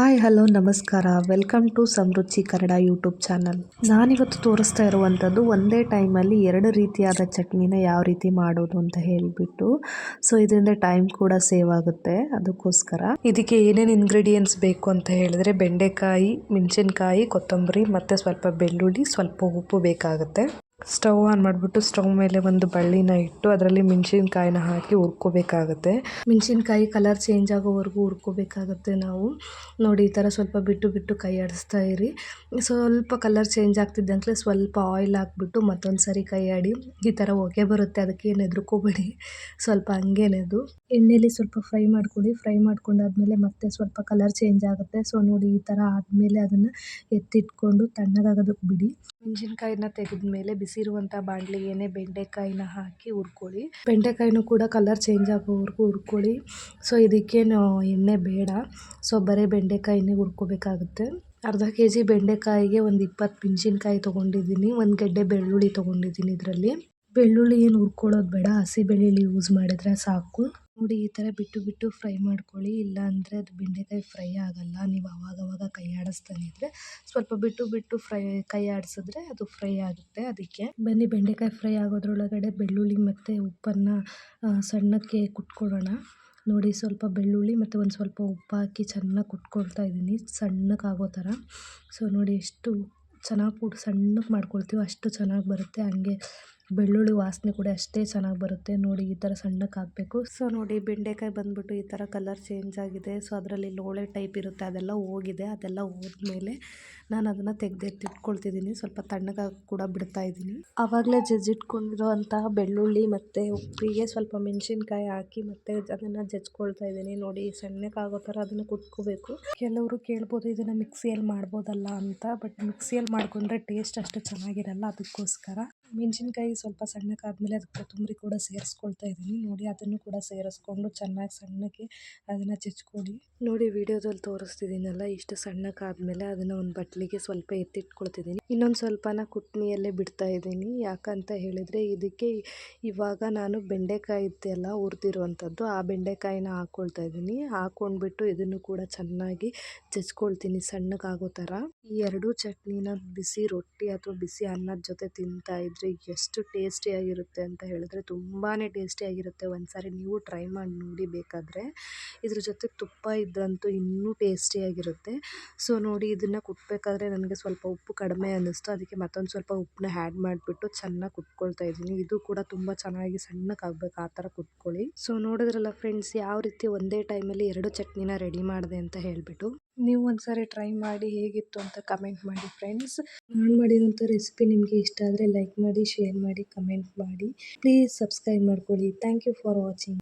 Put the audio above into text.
Hi, hello, ನಮಸ್ಕಾರ. Welcome to Samruchi Kannada YouTube channel. ನಾನಿವತ್ತು ತೋರಿಸ್ತಾ ಇರುವಂಥದ್ದು ಒಂದೇ ಟೈಮಲ್ಲಿ ಎರಡು ರೀತಿಯಾದ ಚಟ್ನಿನ ಯಾವ ರೀತಿ ಮಾಡೋದು ಅಂತ ಹೇಳಿಬಿಟ್ಟು, ಸೊ ಇದರಿಂದ ಟೈಮ್ ಕೂಡ ಸೇವ್ ಆಗುತ್ತೆ ಅದಕ್ಕೋಸ್ಕರ. ಇದಕ್ಕೆ ಏನೇನು ಇಂಗ್ರೀಡಿಯೆಂಟ್ಸ್ ಬೇಕು ಅಂತ ಹೇಳಿದ್ರೆ ಬೆಂಡೆಕಾಯಿ, ಮೆಣಸಿನ್ಕಾಯಿ, ಕೊತ್ತಂಬರಿ ಮತ್ತು ಸ್ವಲ್ಪ ಬೆಳ್ಳುಳ್ಳಿ, ಸ್ವಲ್ಪ ಉಪ್ಪು ಬೇಕಾಗುತ್ತೆ. ಸ್ಟವ್ ಆನ್ ಮಾಡಿಬಿಟ್ಟು ಸ್ಟವ್ ಮೇಲೆ ಒಂದು ಬಳ್ಳಿನ ಇಟ್ಟು ಅದರಲ್ಲಿ ಮೆಣಸಿನ್ಕಾಯಿನ ಹಾಕಿ ಹುರ್ಕೋಬೇಕಾಗುತ್ತೆ. ಮೆಣಸಿನ್ಕಾಯಿ ಕಲರ್ ಚೇಂಜ್ ಆಗೋವರೆಗೂ ಹುರ್ಕೋಬೇಕಾಗುತ್ತೆ ನಾವು. ನೋಡಿ, ಈ ಥರ ಸ್ವಲ್ಪ ಬಿಟ್ಟು ಬಿಟ್ಟು ಕೈ ಆಡಿಸ್ತಾ ಇರಿ. ಸ್ವಲ್ಪ ಕಲರ್ ಚೇಂಜ್ ಆಗ್ತಿದ್ದಂಗೆ ಸ್ವಲ್ಪ ಆಯಿಲ್ ಹಾಕ್ಬಿಟ್ಟು ಮತ್ತೊಂದು ಸರಿ ಕೈ ಆಡಿ. ಈ ಥರ ಹೊಗೆ ಬರುತ್ತೆ, ಅದಕ್ಕೆ ಏನು ಸ್ವಲ್ಪ ಹಂಗೇನೆ ಅದು ಎಣ್ಣೆಲಿ ಸ್ವಲ್ಪ ಫ್ರೈ ಮಾಡ್ಕೊಳ್ಳಿ. ಫ್ರೈ ಮಾಡ್ಕೊಂಡಾದ್ಮೇಲೆ ಮತ್ತೆ ಸ್ವಲ್ಪ ಕಲರ್ ಚೇಂಜ್ ಆಗುತ್ತೆ. ಸೊ ನೋಡಿ, ಈ ಥರ ಆದಮೇಲೆ ಅದನ್ನು ಎತ್ತಿಟ್ಕೊಂಡು ತಣ್ಣಗಾಗೋದಕ್ಕೆ ಬಿಡಿ. ಮೆಣಸಿನ್ಕಾಯಿನ ತೆಗೆದ್ಮೇಲೆ ಬಿಸಿ ಇರುವಂಥ ಬಾಣಲಿಗೆನೆ ಬೆಂಡೆಕಾಯಿನ ಹಾಕಿ ಹುರ್ಕೊಳ್ಳಿ. ಬೆಂಡೆಕಾಯಿನೂ ಕೂಡ ಕಲರ್ ಚೇಂಜ್ ಆಗೋವರೆಗೂ ಹುರ್ಕೊಳ್ಳಿ. ಸೊ ಇದಕ್ಕೇನು ಎಣ್ಣೆ ಬೇಡ. ಸೊ ಬರೀ ಬೆಂಡೆಕಾಯಿನೇ ಹುರ್ಕೋಬೇಕಾಗುತ್ತೆ. ಅರ್ಧ ಕೆ ಜಿ ಬೆಂಡೆಕಾಯಿಗೆ ಒಂದು ಇಪ್ಪತ್ತು ಮೆಣಸಿನ್ಕಾಯಿ ತೊಗೊಂಡಿದ್ದೀನಿ. ಒಂದು ಗೆಡ್ಡೆ ಬೆಳ್ಳುಳ್ಳಿ ತೊಗೊಂಡಿದ್ದೀನಿ ಇದರಲ್ಲಿ. ಬೆಳ್ಳುಳ್ಳಿ ಏನು ಹುರ್ಕೊಳ್ಳೋದು ಬೇಡ. ಹಸಿ ಬೆಳ್ಳುಳ್ಳಿ ಯೂಸ್ ಮಾಡಿದರೆ ಸಾಕು. ನೋಡಿ, ಈ ಥರ ಬಿಟ್ಟು ಬಿಟ್ಟು ಫ್ರೈ ಮಾಡ್ಕೊಳ್ಳಿ. ಇಲ್ಲ ಅಂದರೆ ಅದು ಬೆಂಡೆಕಾಯಿ ಫ್ರೈ ಆಗಲ್ಲ. ನೀವು ಅವಾಗವಾಗ ಕೈ ಆಡಿಸ್ತಾನೆ ಇದ್ದರೆ ಸ್ವಲ್ಪ ಬಿಟ್ಟು ಬಿಟ್ಟು ಫ್ರೈ ಕೈ ಆಡಿಸಿದ್ರೆ ಅದು ಫ್ರೈ ಆಗುತ್ತೆ ಅದಕ್ಕೆ. ಬನ್ನಿ, ಬೆಂಡೆಕಾಯಿ ಫ್ರೈ ಆಗೋದ್ರೊಳಗಡೆ ಬೆಳ್ಳುಳ್ಳಿ ಮತ್ತು ಉಪ್ಪನ್ನು ಸಣ್ಣಕ್ಕೆ ಕುಟ್ಕೊಳ್ಳೋಣ ನೋಡಿ, ಸ್ವಲ್ಪ ಬೆಳ್ಳುಳ್ಳಿ ಮತ್ತು ಒಂದು ಸ್ವಲ್ಪ ಉಪ್ಪು ಹಾಕಿ ಚೆನ್ನಾಗಿ ಕುಟ್ಕೊಳ್ತಾ ಇದ್ದೀನಿ. ಸಣ್ಣಕ್ಕೆ ಆಗೋ ಥರ ಸೊ ನೋಡಿ, ಎಷ್ಟು ಚೆನ್ನಾಗಿ ಕೂಡ ಸಣ್ಣಕ್ಕೆ ಮಾಡ್ಕೊಳ್ತೀವೋ ಅಷ್ಟು ಚೆನ್ನಾಗಿ ಬರುತ್ತೆ. ಹಂಗೆ ಬೆಳ್ಳುಳ್ಳಿ ವಾಸನೆ ಕೂಡ ಅಷ್ಟೇ ಚೆನ್ನಾಗಿ ಬರುತ್ತೆ. ನೋಡಿ, ಈ ಥರ ಸಣ್ಣಕ್ಕೆ ಹಾಕಬೇಕು. ಸೊ ನೋಡಿ, ಬೆಂಡೆಕಾಯಿ ಬಂದ್ಬಿಟ್ಟು ಈ ಥರ ಕಲರ್ ಚೇಂಜ್ ಆಗಿದೆ. ಸೊ ಅದರಲ್ಲಿ ಲೋಳೆ ಟೈಪ್ ಇರುತ್ತೆ, ಅದೆಲ್ಲ ಹೋಗಿದೆ. ಅದೆಲ್ಲ ಹೋದ್ಮೇಲೆ ನಾನು ಅದನ್ನು ತೆಗೆದಿಟ್ಟಿಟ್ಕೊಳ್ತಿದ್ದೀನಿ ಸ್ವಲ್ಪ ತಣ್ಣಗಾಗಿ ಕೂಡ ಬಿಡ್ತಾ ಇದ್ದೀನಿ ಆವಾಗಲೇ ಜಜ್ಜಿಟ್ಕೊಂಡಿರೋಂತಹ ಬೆಳ್ಳುಳ್ಳಿ ಮತ್ತು ಉಪ್ಪಿಗೆ ಸ್ವಲ್ಪ ಮೆಣಸಿನ್ಕಾಯಿ ಹಾಕಿ ಮತ್ತು ಅದನ್ನು ಜಜ್ಕೊಳ್ತಾ ಇದ್ದೀನಿ ನೋಡಿ ಸಣ್ಣಕ್ಕಾಗೋ ಥರ ಅದನ್ನು ಕುಟ್ಕೋಬೇಕು. ಕೆಲವರು ಕೇಳ್ಬೋದು, ಇದನ್ನು ಮಿಕ್ಸಿಯಲ್ಲಿ ಮಾಡ್ಬೋದಲ್ಲ ಅಂತ. ಬಟ್ ಮಿಕ್ಸಿಯಲ್ಲಿ ಮಾಡ್ಕೊಂಡ್ರೆ ಟೇಸ್ಟ್ ಅಷ್ಟು ಚೆನ್ನಾಗಿರಲ್ಲ ಅದಕ್ಕೋಸ್ಕರ. ಮೆಣಸಿನ್ಕಾಯಿ ಸ್ವಲ್ಪ ಸಣ್ಣಕ್ಕಾದ್ಮೇಲೆ ಅದಕ್ಕೆ ಕೊತ್ತಂಬರಿ ಕೂಡ ಸೇರಿಸ್ಕೊಳ್ತಾ ಇದ್ದೀನಿ. ನೋಡಿ, ಅದನ್ನು ಕೂಡ ಸೇರಿಸ್ಕೊಂಡು ಚೆನ್ನಾಗಿ ಸಣ್ಣಕ್ಕೆ ಅದನ್ನು ಚಚ್ಕೊಳ್ಳಿ ನೋಡಿ, ವಿಡಿಯೋದಲ್ಲಿ ತೋರಿಸ್ತಿದ್ದೀನಲ್ಲ, ಇಷ್ಟು ಸಣ್ಣಕ್ಕಾದಮೇಲೆ ಅದನ್ನು ಒಂದು ಬಟ್ಲಿಗೆ ಸ್ವಲ್ಪ ಎತ್ತಿಟ್ಕೊಳ್ತಿದ್ದೀನಿ. ಇನ್ನೊಂದು ಸ್ವಲ್ಪನ ಕುಟ್ನಿಯಲ್ಲೇ ಬಿಡ್ತಾ ಇದ್ದೀನಿ. ಯಾಕಂತ ಹೇಳಿದರೆ ಇದಕ್ಕೆ ಇವಾಗ ನಾನು ಬೆಂಡೆಕಾಯಿ ಇದೆಲ್ಲ ಹುರಿದಿರುವಂಥದ್ದು, ಆ ಬೆಂಡೆಕಾಯಿನ ಹಾಕ್ಕೊಳ್ತಾ ಇದ್ದೀನಿ. ಹಾಕ್ಕೊಂಡ್ಬಿಟ್ಟು ಇದನ್ನು ಕೂಡ ಚೆನ್ನಾಗಿ ಜಜ್ಕೊಳ್ತೀನಿ ಸಣ್ಣಗಾಗೋ ಥರ. ಈ ಎರಡೂ ಚಟ್ನಿನ ಬಿಸಿ ರೊಟ್ಟಿ ಅಥವಾ ಬಿಸಿ ಅನ್ನದ ಜೊತೆ ತಿಂತಾ ಇದ್ರೆ ಎಷ್ಟು ಟೇಸ್ಟಿಯಾಗಿರುತ್ತೆ ಅಂತ ಹೇಳಿದ್ರೆ ತುಂಬಾ ಟೇಸ್ಟಿಯಾಗಿರುತ್ತೆ ಒಂದು ಸಾರಿ ನೀವು ಟ್ರೈ ಮಾಡಿ ನೋಡಿ ಬೇಕಾದರೆ. ಇದ್ರ ಜೊತೆ ತುಪ್ಪ ಇದ್ದಂತೂ ಇನ್ನೂ ಟೇಸ್ಟಿಯಾಗಿರುತ್ತೆ ಸೊ ನೋಡಿ ಇದನ್ನು ಕುಟ್ಬೇಕಾದ್ರೆ ನನಗೆ ಸ್ವಲ್ಪ ಉಪ್ಪು ಕಡಿಮೆ ಅನ್ನಿಸ್ತು. ಅದಕ್ಕೆ ಮತ್ತೊಂದು ಸ್ವಲ್ಪ ಉಪ್ಪನ್ನ ಆ್ಯಡ್ ಮಾಡಿಬಿಟ್ಟು ಚೆನ್ನಾಗಿ ಕುಟ್ಕೊಳ್ತಾ ಇದ್ದೀನಿ. ಇದು ಕೂಡ ತುಂಬ ಚೆನ್ನಾಗಿ ಸಣ್ಣಕ್ಕೆ ಆಗ್ಬೇಕು ಆ ಥರ ಕುಟ್ಕೊಳ್ಳಿ. ಸೊ ನೋಡಿದ್ರಲ್ಲ ಫ್ರೆಂಡ್ಸ್ ಯಾವ ರೀತಿ ಒಂದೇ ಟೈಮಲ್ಲಿ ಎರಡು ಚಟ್ನಿನ ರೆಡಿ ಮಾಡಿದೆ ಅಂತ ಹೇಳಿಬಿಟ್ಟು. ನೀವು ಒಂದ್ಸರಿ ಟ್ರೈ ಮಾಡಿ ಹೇಗಿತ್ತು ಅಂತ ಕಮೆಂಟ್ ಮಾಡಿ ಫ್ರೆಂಡ್ಸ್ ನಾನು ಮಾಡಿದಂಥ ರೆಸಿಪಿ ನಿಮಗೆ ಇಷ್ಟ ಆದರೆ ಲೈಕ್ ಮಾಡಿ ಶೇರ್ ಮಾಡಿ ಕಮೆಂಟ್ ಮಾಡಿ. ಪ್ಲೀಸ್ ಸಬ್ಸ್ಕ್ರೈಬ್ ಮಾಡ್ಕೊಳ್ಳಿ. Thank you for watching